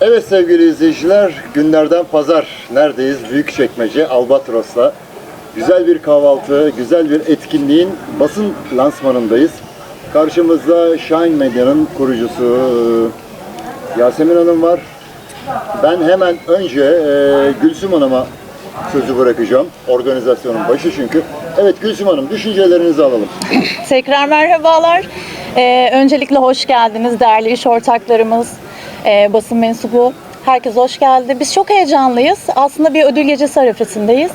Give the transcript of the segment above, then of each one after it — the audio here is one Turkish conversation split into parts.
Evet sevgili izleyiciler, günlerden pazar. Neredeyiz? Büyükçekmece, Albatros'la. Güzel bir kahvaltı, güzel bir etkinliğin basın lansmanındayız. Karşımızda Shine Medya'nın kurucusu e, Yasemin Hanım var. Ben hemen önce e, Gülsüm Hanım'a sözü bırakacağım. Organizasyonun başı çünkü. Evet Gülsüm Hanım, düşüncelerinizi alalım. Tekrar merhabalar. Ee, öncelikle hoş geldiniz değerli iş ortaklarımız, e, basın mensubu. Herkes hoş geldi. Biz çok heyecanlıyız. Aslında bir ödül gecesi arifesindeyiz.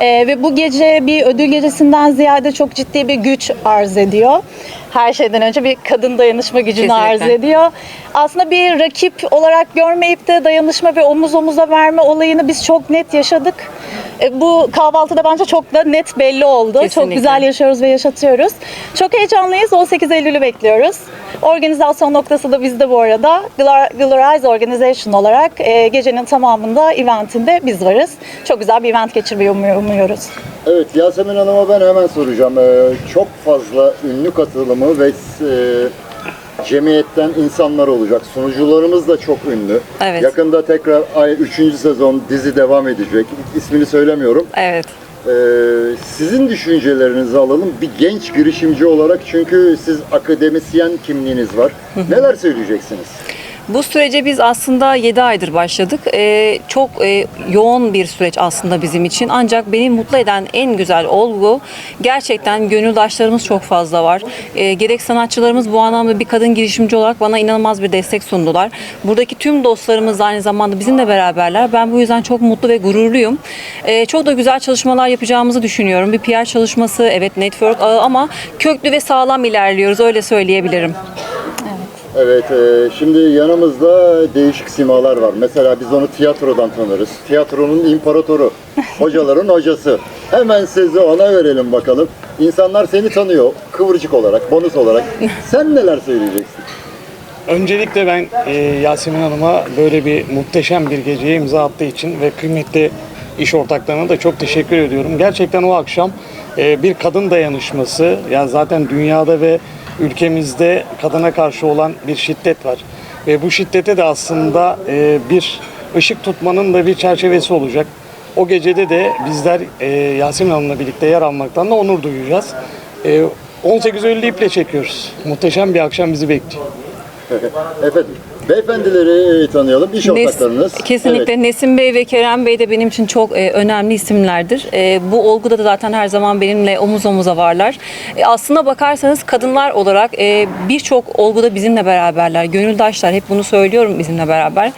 Ee, ve bu gece bir ödül gecesinden ziyade çok ciddi bir güç arz ediyor. Her şeyden önce bir kadın dayanışma gücünü Kesinlikle. arz ediyor. Aslında bir rakip olarak görmeyip de dayanışma ve omuz omuza verme olayını biz çok net yaşadık. E, Bu kahvaltıda bence çok da net belli oldu. Çok Kesinlikle. güzel yaşıyoruz ve yaşatıyoruz. Çok heyecanlıyız. 18 Eylül'ü bekliyoruz. Organizasyon noktası da bizde bu arada. Glor- Glorize Organization olarak e, gecenin tamamında eventinde biz varız. Çok güzel bir event geçirmeyi umuyor- umuyoruz. Evet Yasemin Hanım'a ben hemen soracağım. Ee, çok fazla ünlü katılımı ve e, cemiyetten insanlar olacak. Sunucularımız da çok ünlü. Evet. Yakında tekrar ay 3. sezon dizi devam edecek. İsmini söylemiyorum. Evet. Ee, sizin düşüncelerinizi alalım. Bir genç girişimci olarak çünkü siz akademisyen kimliğiniz var. Neler söyleyeceksiniz? Bu sürece biz aslında 7 aydır başladık. Ee, çok e, yoğun bir süreç aslında bizim için. Ancak beni mutlu eden en güzel olgu gerçekten gönüldaşlarımız çok fazla var. Ee, gerek sanatçılarımız bu anlamda bir kadın girişimci olarak bana inanılmaz bir destek sundular. Buradaki tüm dostlarımız aynı zamanda bizimle beraberler. Ben bu yüzden çok mutlu ve gururluyum. Ee, çok da güzel çalışmalar yapacağımızı düşünüyorum. Bir PR çalışması, evet network ama köklü ve sağlam ilerliyoruz öyle söyleyebilirim. Evet, e, şimdi yanımızda değişik simalar var. Mesela biz onu tiyatrodan tanırız. Tiyatronun imparatoru, hocaların hocası. Hemen sözü ona verelim bakalım. İnsanlar seni tanıyor kıvırcık olarak, bonus olarak. Sen neler söyleyeceksin? Öncelikle ben e, Yasemin Hanım'a böyle bir muhteşem bir geceye imza attığı için ve kıymetli iş ortaklarına da çok teşekkür ediyorum. Gerçekten o akşam e, bir kadın dayanışması, yani zaten dünyada ve ülkemizde kadına karşı olan bir şiddet var. Ve bu şiddete de aslında e, bir ışık tutmanın da bir çerçevesi olacak. O gecede de bizler e, Yasemin Hanım'la birlikte yer almaktan da onur duyacağız. E, 18 Eylül'ü iple çekiyoruz. Muhteşem bir akşam bizi bekliyor. Efendim, beyefendileri tanıyalım, iş Nes- ortaklarınız. Kesinlikle Evet. Nesim Bey ve Kerem Bey de benim için çok e, önemli isimlerdir. E, bu olguda da zaten her zaman benimle omuz omuza varlar. E, aslına bakarsanız kadınlar olarak e, birçok olguda bizimle beraberler. Gönüldaşlar hep bunu söylüyorum bizimle beraber.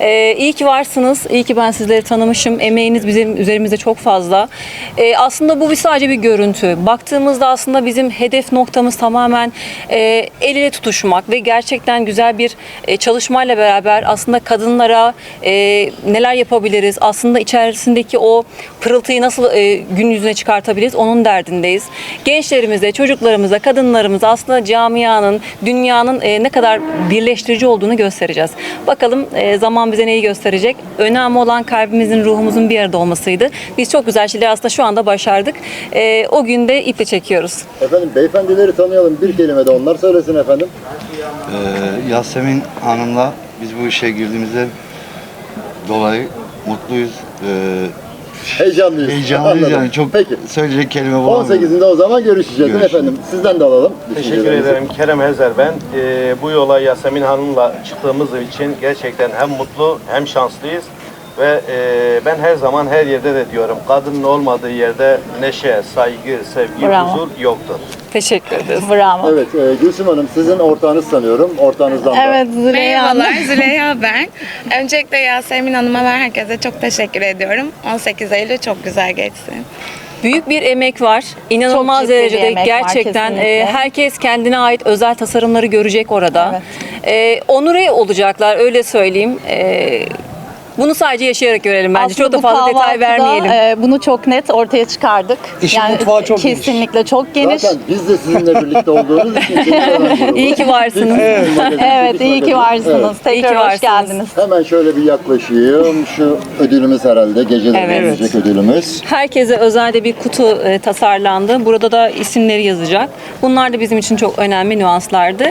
E, iyi ki varsınız. İyi ki ben sizleri tanımışım. Emeğiniz bizim üzerimizde çok fazla. E, aslında bu bir sadece bir görüntü. Baktığımızda aslında bizim hedef noktamız tamamen e, el ele tutuşmak ve gerçekten güzel bir e, çalışmayla beraber aslında kadınlara e, neler yapabiliriz? Aslında içerisindeki o pırıltıyı nasıl e, gün yüzüne çıkartabiliriz? Onun derdindeyiz. Gençlerimize, çocuklarımıza, kadınlarımıza aslında camianın, dünyanın e, ne kadar birleştirici olduğunu göstereceğiz. Bakalım e, zaman bize neyi gösterecek? Önemli olan kalbimizin, ruhumuzun bir arada olmasıydı. Biz çok güzel şeyler aslında şu anda başardık. E, o günde iple çekiyoruz. Efendim, beyefendileri tanıyalım. Bir kelime de onlar söylesin efendim. Ee, Yasemin Hanım'la biz bu işe girdiğimizde dolayı mutluyuz. Ee, Heyecanlıyız. heyecanlıyız Anladım. yani çok Peki. söyleyecek kelime bulamıyorum. 18'inde o zaman görüşeceğiz Görüşürüz. efendim? Sizden de alalım. Teşekkür düşüncelerinizi. ederim. Kerem Hezer ben. Ee, bu yola Yasemin Hanım'la çıktığımız için gerçekten hem mutlu hem şanslıyız. Ve e, ben her zaman her yerde de diyorum kadının olmadığı yerde neşe, saygı, sevgi, Bravo. huzur yoktur. Teşekkür ederiz. Bravo. Evet, e, Gülsüm Hanım sizin ortağınız sanıyorum. Ortağınızdan da. Evet Züleyha Hanım. Merhabalar Züleyha ben. Öncelikle Yasemin Hanım'a ve herkese çok teşekkür ediyorum. 18 Eylül çok güzel geçsin. Büyük bir emek var. İnanılmaz Çok ciddi bir derecede emek var gerçekten kesinlikle. e, herkes kendine ait özel tasarımları görecek orada. Evet. E, onure olacaklar öyle söyleyeyim. E, Bunu sadece yaşayarak görelim bence. Aslında çok da bu fazla detay kahvaltıda, vermeyelim. e, bunu çok net ortaya çıkardık. İşin mutfağı çok geniş. kesinlikle çok geniş. Zaten biz de sizinle birlikte olduğumuz için seni öğreniyoruz. İyi ki varsınız. Evet, iyi ki varsınız. İyi ki Tekrar hoş varsınız. geldiniz. Hemen şöyle bir yaklaşayım. Şu ödülümüz herhalde. Gecede Evet. verilecek ödülümüz. Herkese özel de bir kutu e, tasarlandı. Burada da isimleri yazacak. Bunlar da bizim için çok önemli nüanslardı.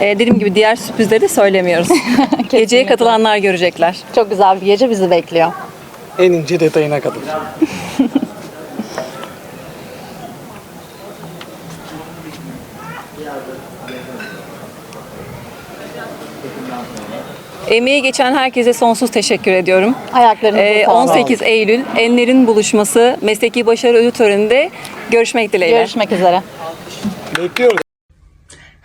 E, dediğim gibi diğer sürprizleri de söylemiyoruz. Geceye katılanlar görecekler. Çok güzel bir gece bizi bekliyor. En ince detayına kadar. Emeği geçen herkese sonsuz teşekkür ediyorum. Ayaklarınıza Ee, sağlık. 18 Eylül Enler'in buluşması mesleki başarı ödül töreninde görüşmek dileğiyle. Görüşmek üzere. Bekliyoruz.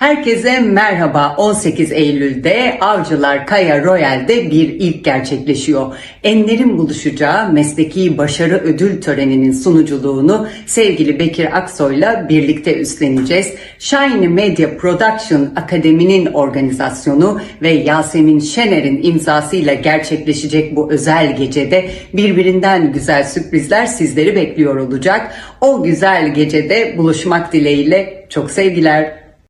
Herkese merhaba. 18 Eylül'de Avcılar Kaya Royal'de bir ilk gerçekleşiyor. Enlerin buluşacağı mesleki başarı ödül töreninin sunuculuğunu sevgili Bekir Aksoy'la birlikte üstleneceğiz. Shine Media Production Akademi'nin organizasyonu ve Yasemin Şener'in imzasıyla gerçekleşecek bu özel gecede birbirinden güzel sürprizler sizleri bekliyor olacak. O güzel gecede buluşmak dileğiyle çok sevgiler.